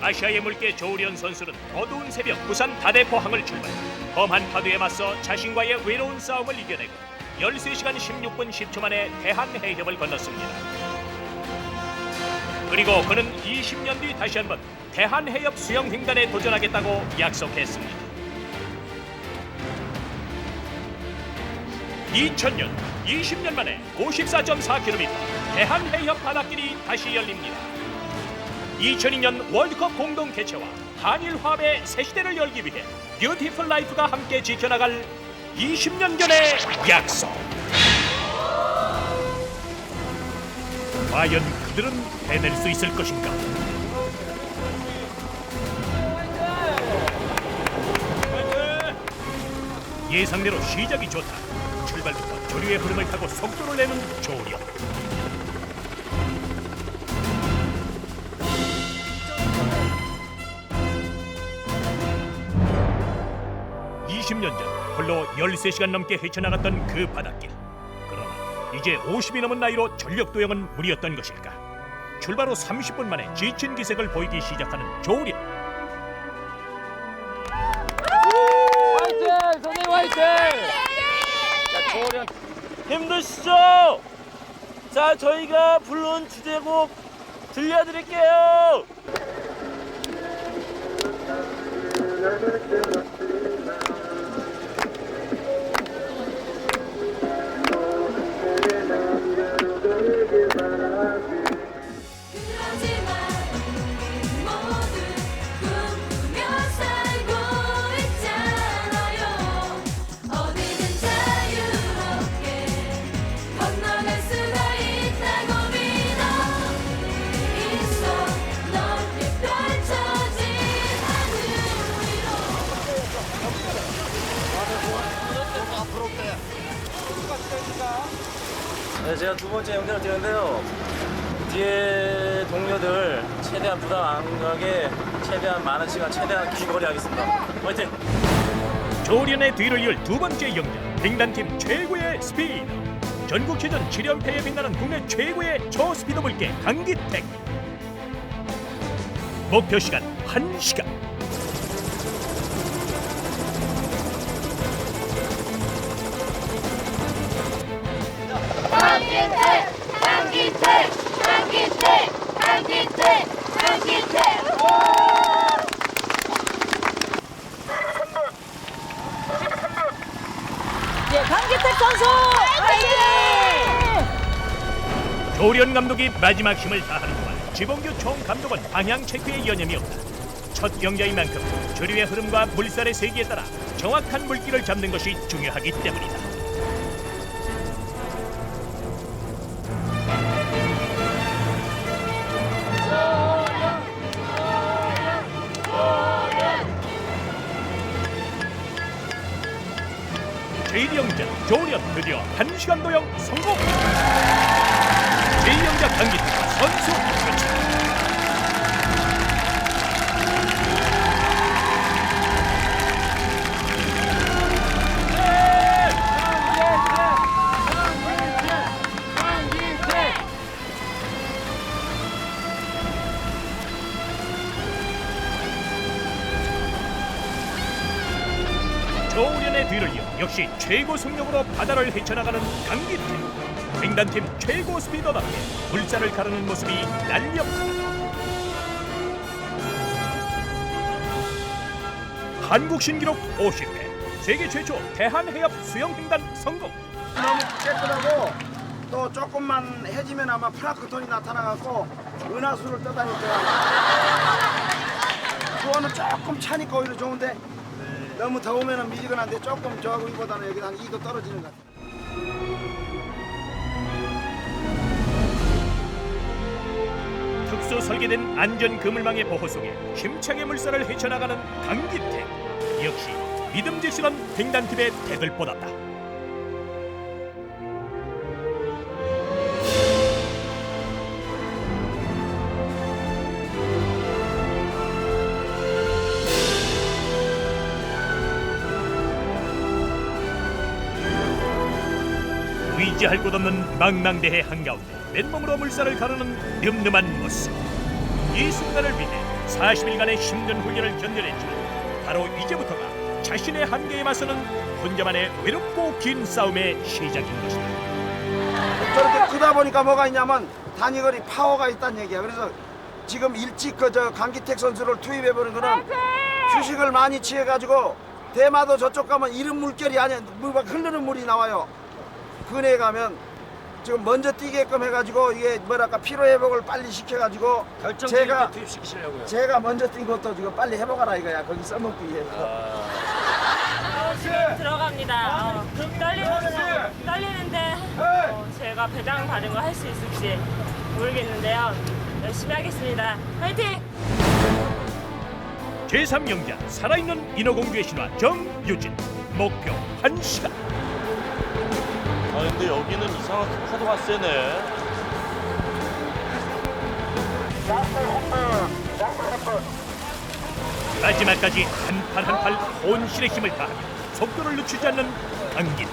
아시아의 물개 조우련 선수는 어두운 새벽 부산 다대포항을 출발 험한 파도에 맞서 자신과의 외로운 싸움을 이겨내고 13시간 16분 10초 만에 대한해협을 건넜습니다. 그리고 그는 20년 뒤 다시 한번 대한해협 수영횡단에 도전하겠다고 약속했습니다. 2000년 20년 만에 54.4km 대한해협 바닷길이 다시 열립니다. 2002년 월드컵 공동 개최와 한일 화합의 새 시대를 열기 위해 뷰티풀 라이프가 함께 지켜나갈 20년 전의 약속. 과연 그들은 해낼 수 있을 것인가? 예상대로 시작이 좋다. 출발부터 조류의 흐름을 타고 속도를 내는 조류. 20년 전 홀로 13시간 넘게 헤쳐나갔던 그 바닷길. 그러나 이제 50이 넘은 나이로 전력 도형은 무리였던 것일까? 출발 후 30분 만에 지친 기색을 보이기 시작하는 조련. 화이팅! 선생님 화이팅! 자, 조련 힘드시죠? 자, 저희가 부른 주제곡 들려드릴게요. 네, 제가 두 번째 영상을 찍는데요. 뒤에 동료들 최대한 부담 안 가게 최대한 많은 시간 최대한 길거리 하겠습니다. 화이팅! 조련의 뒤를 이을 두 번째 영장 횡단팀 최고의 스피드 전국체전 7연패에 빛나는 국내 최고의 저스피드 물개 강기택 목표 시간 1시간 강기태 강기태 예, 강기택 선수 화이팅! 조련 감독이 마지막 힘을 다하는 동안 지봉규 총 감독은 방향 체크에 여념이 없다 첫 영장인 만큼 조류의 흐름과 물살의 세기에 따라 정확한 물기를 잡는 것이 중요하기 때문이다 드디어 1시간 도영 성공 최고 속력으로 바다를 헤쳐나가는 강기태. 횡단팀 최고 스피더답게 물살을 가르는 모습이 날렵하다. 한국 신기록 50회. 세계 최초 대한해협 수영횡단 성공. 너무 깨끗하고 또 조금만 해지면 아마 플라크톤이 나타나갖고 은하수를 떠다니더라고요. 그거는 조금 차니까 오히려 좋은데 너무 더우면 미지근한데 조금 저기보다는 여기 한 2도 떨어지는 것 같아요. 특수 설계된 안전 그물망의 보호 속에 힘차게 물살을 헤쳐나가는 강기태 역시 믿음직스런 횡단팀의 대들보답다 의지할 곳 없는 망망대해 한가운데 맨몸으로 물살을 가르는 늠름한 모습. 이 순간을 위해 40일간의 힘든 훈련을 견뎌냈지만 바로 이제부터가 자신의 한계에 맞서는 혼자만의 외롭고 긴 싸움의 시작인 것이다. 저렇게 크다 보니까 뭐가 있냐면 단위거리 파워가 있다는 얘기야. 그래서 지금 일찍 그저 강기택 선수를 투입해 보는 거는 휴식을 많이 취해 가지고 대마도 저쪽 가면 이른 물결이 아니야. 물 막 흐르는 물이 나와요. 근해 가면 지금 먼저 뛰게끔 해가지고 이게 뭐랄까 피로 회복을 빨리 시켜가지고 제가 투입시키시려고요. 제가 먼저 뛴 것도 지금 빨리 회복하라 이거야. 거기 써먹기 위해서. 들어갑니다. 어, 떨리는, 떨리는데 어, 제가 배당 받은 거 할 수 있을지 모르겠는데요. 열심히 하겠습니다. 화이팅! 제3영장 살아있는 인어공주의 신화 정유진 목표 1시간 아 근데 여기는 이상하게 파도가 세네. 마지막까지 한팔 한팔 혼신의 힘을 다하며 속도를 늦추지 않는 강기택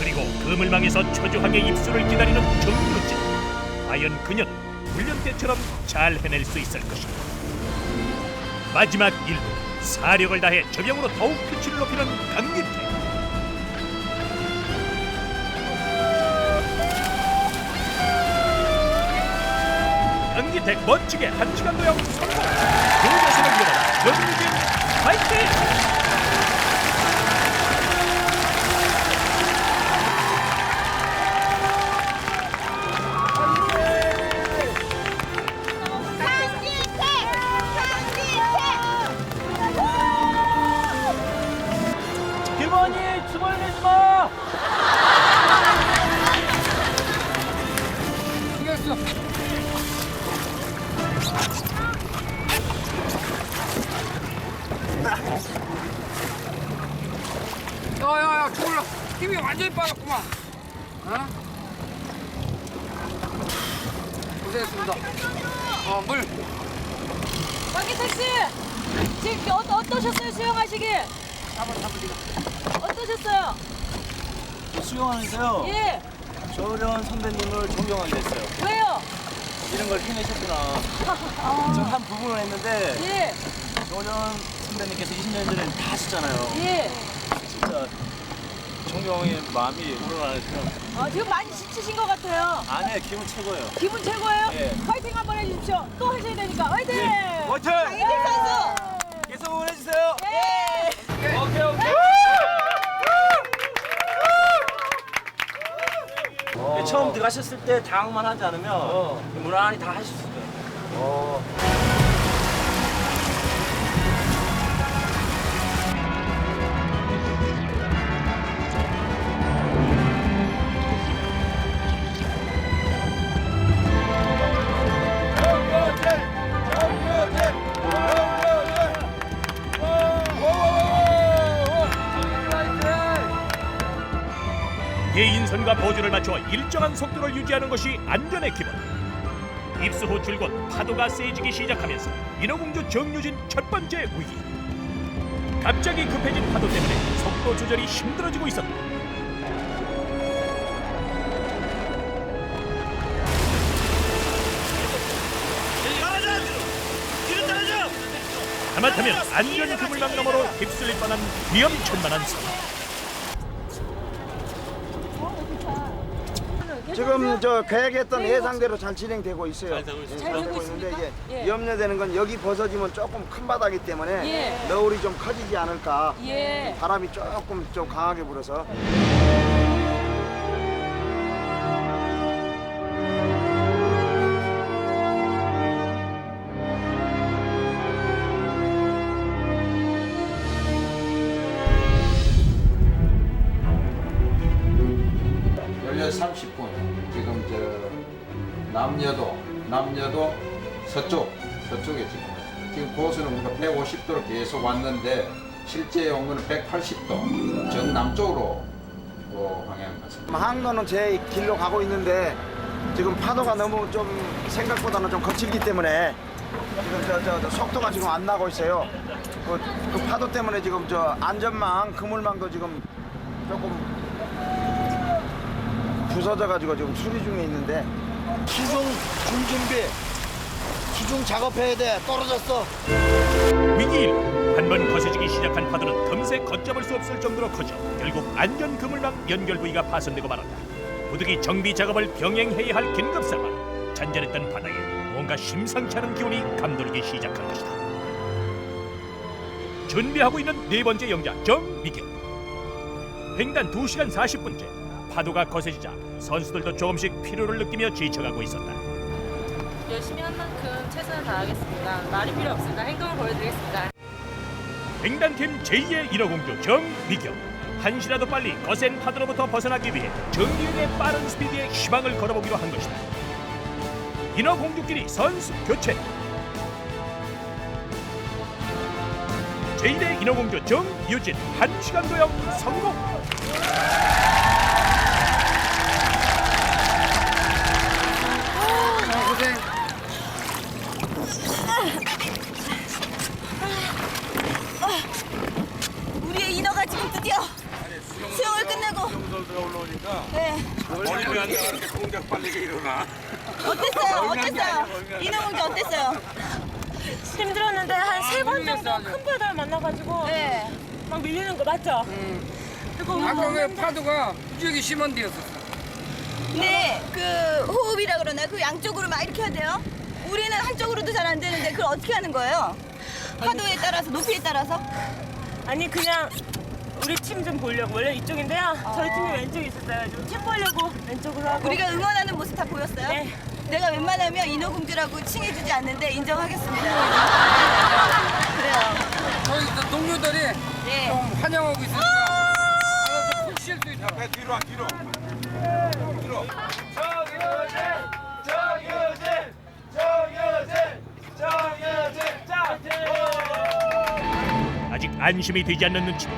그리고 그물망에서 초조하게 입수를 기다리는 정유진. 과연 그녀는 훈련 때처럼 잘 해낼 수 있을 것인가 마지막 일부 사력을 다해 저병으로 더욱 표치를 높이는 강기택 강기택 멋지게 한 시간 도영 성공. 교대선을 이어받아 정유진 파이팅 야야야 죽을라 힘이 완전히 빠졌구만 어? 고생했습니다 어물 강기택 씨 지금 어, 어떠셨어요 수영하시기? 어떠셨어요? 수영하면서요. 예 조련 선배님을 존경하게 됐어요. 왜요? 이런 걸 해내셨구나. 지금 한 부분을 했는데 예 조련 선배님께서 20년 전에 다 하셨잖아요. 예. 진짜 존경의 마음이 우러나네요. 어, 지금 많이 지치신 것 같아요. 안에 기분 최고예요. 기분 최고예요? 예. 파이팅 한번 해주십시오. 또 하셔야 되니까 화이팅! 화이팅! 강기택 선수! 계속 응원해주세요. 예! 오케이 오케이. 처음 들어가셨을 때 당황만 하지 않으면 무난히 다 하실 수 있어요. 개인선과 보조를 맞춰 일정한 속도를 유지하는 것이 안전의 기본. 입수 후 줄곧 파도가 세지기 시작하면서 인어공주 정유진 첫 번째 위기. 갑자기 급해진 파도 때문에 속도 조절이 힘들어지고 있었다. 하마터면 안전 그물망 너머로 휩쓸릴 뻔한 위험천만한 상황. 지금 저 계획했던 예상대로 잘 진행되고 있어요. 잘 되고 있습니다. 잘 되고 있는데 이게 예. 염려되는 건 여기 벗어지면 조금 큰 바다기 때문에 예. 너울이 좀 커지지 않을까. 예. 바람이 조금 좀 강하게 불어서 열여섯 30 서쪽 서쪽에 지금. 지금 고수는 우리가 150도로 계속 왔는데 실제 온 거는 180도 전 남쪽으로 어, 방향 갔습니다. 항로는 제 길로 가고 있는데 지금 파도가 너무 좀 생각보다는 좀 거칠기 때문에 지금 저, 저, 저 속도가 지금 안 나고 있어요. 그, 그 파도 때문에 지금 저 안전망 그물망도 지금 조금 부서져 가지고 지금 수리 중에 있는데 수중 중준비 수중 작업해야 돼 떨어졌어 위기일 한번 거세지기 시작한 파도는 금세 걷잡을 수 없을 정도로 커져 결국 안전 그물망 연결 부위가 파손되고 말았다. 부득이 정비 작업을 병행해야 할 긴급 상황. 잔잔했던 바다에 뭔가 심상치 않은 기운이 감돌기 시작한 것이다. 준비하고 있는 네 번째 영자 정미경. 횡단 2시간 40분째 파도가 거세지자 선수들도 조금씩 피로를 느끼며 지쳐가고 있었다. 열심히 한 만큼 최선을 다하겠습니다. 말이 필요 없습니다. 행동을 보여드리겠습니다. 횡단팀 제2의 인어공주 정미경 한시라도 빨리 거센 파도로부터 벗어나기 위해 정기윤의 빠른 스피드에 희망을 걸어보기로 한 것이다 인어 공주끼리 선수 교체 제1의 인어공주 정유진 한시간 도영 성공 고생. 우리의 인어가 지금 드디어 수영을 끝내고 네. 머리를 안 이렇게 동작 빨리게 일어나. 어땠어요? 어땠어요? 인어공주 어땠어요? 힘들었는데 한 세 번 정도 큰 바다를 만나가지고 네. 막 거 맞죠? 그리고 아까 왜 파도가 무지하게 심한 데였었어. 네, 그 호흡이라 그러나 그 양쪽으로 막 이렇게 해야 돼요? 우리는 한쪽으로도 잘 안 되는데 그걸 어떻게 하는 거예요? 파도에 따라서 높이에 따라서? 아니 그냥 우리 팀 좀 보려고 원래 이쪽인데요. 저희 팀이 왼쪽에 있었어요. 좀팀 보려고 왼쪽으로 하고. 우리가 응원하는 모습 다 보였어요? 네. 내가 웬만하면 인어공주라고 칭해주지 않는데 인정하겠습니다. 저희 또 동료들이 네. 좀 환영하고 있으니까 가서 좀푹쉴수 있다. 배 뒤로 와 뒤로. 뒤로. 아직 안심이 되지 않는 눈치도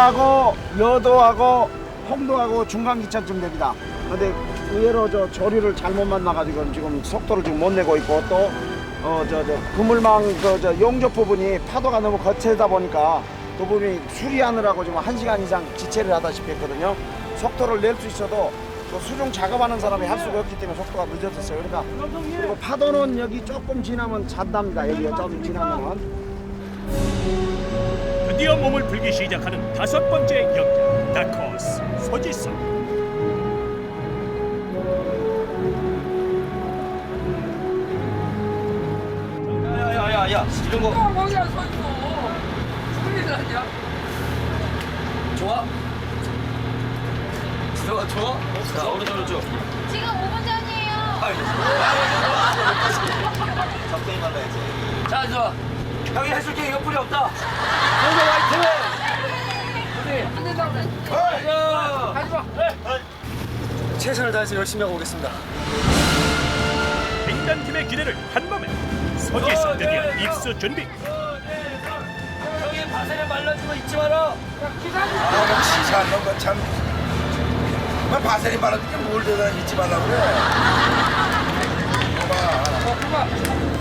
서이말하고 여도하고 홍도하고 중간 기차쯤 됩니다. 근데 의외로 저 조류를 잘못 만나가지고 지금 속도를 지금 못 내고 있고 또 어저 저 그물망 그 저 용접 부분이 파도가 너무 거세다 보니까 그 부분이 수리하느라고 지금 한 시간 이상 지체를 하다시피 했거든요. 속도를 낼 수 있어도 그 수중 작업하는 사람이 할 수가 없기 때문에 속도가 늦어졌어요. 그러니까 그리고 파도는 여기 조금 지나면 잔답니다. 여기 조금 지나면. 드디어 몸을 풀기 시작하는 다섯 번째 영자 다크호스 소지성 야야야야 이런 거또 거기 서 있어. 무슨 일을 하냐? 좋아? 좋아 좋아? 자 오른쪽으로 쭉 지금 5분 전이에요. 적당히 만나야지 자 좋아 형이 해줄 게 이거 뿌리 없다 형님 화이팅! 마. 최선을 다해서 열심히 하고 오겠습니다 횡단팀의 기대를 한 몸에 소지성 드디어 입수 준비 형이 바세를 말라주고 잊지 마라 아, 치사한 놈과 참. 뭐 바세리 말하니까 뭘 대다 잊지 말라고 그래. 봐봐. 어!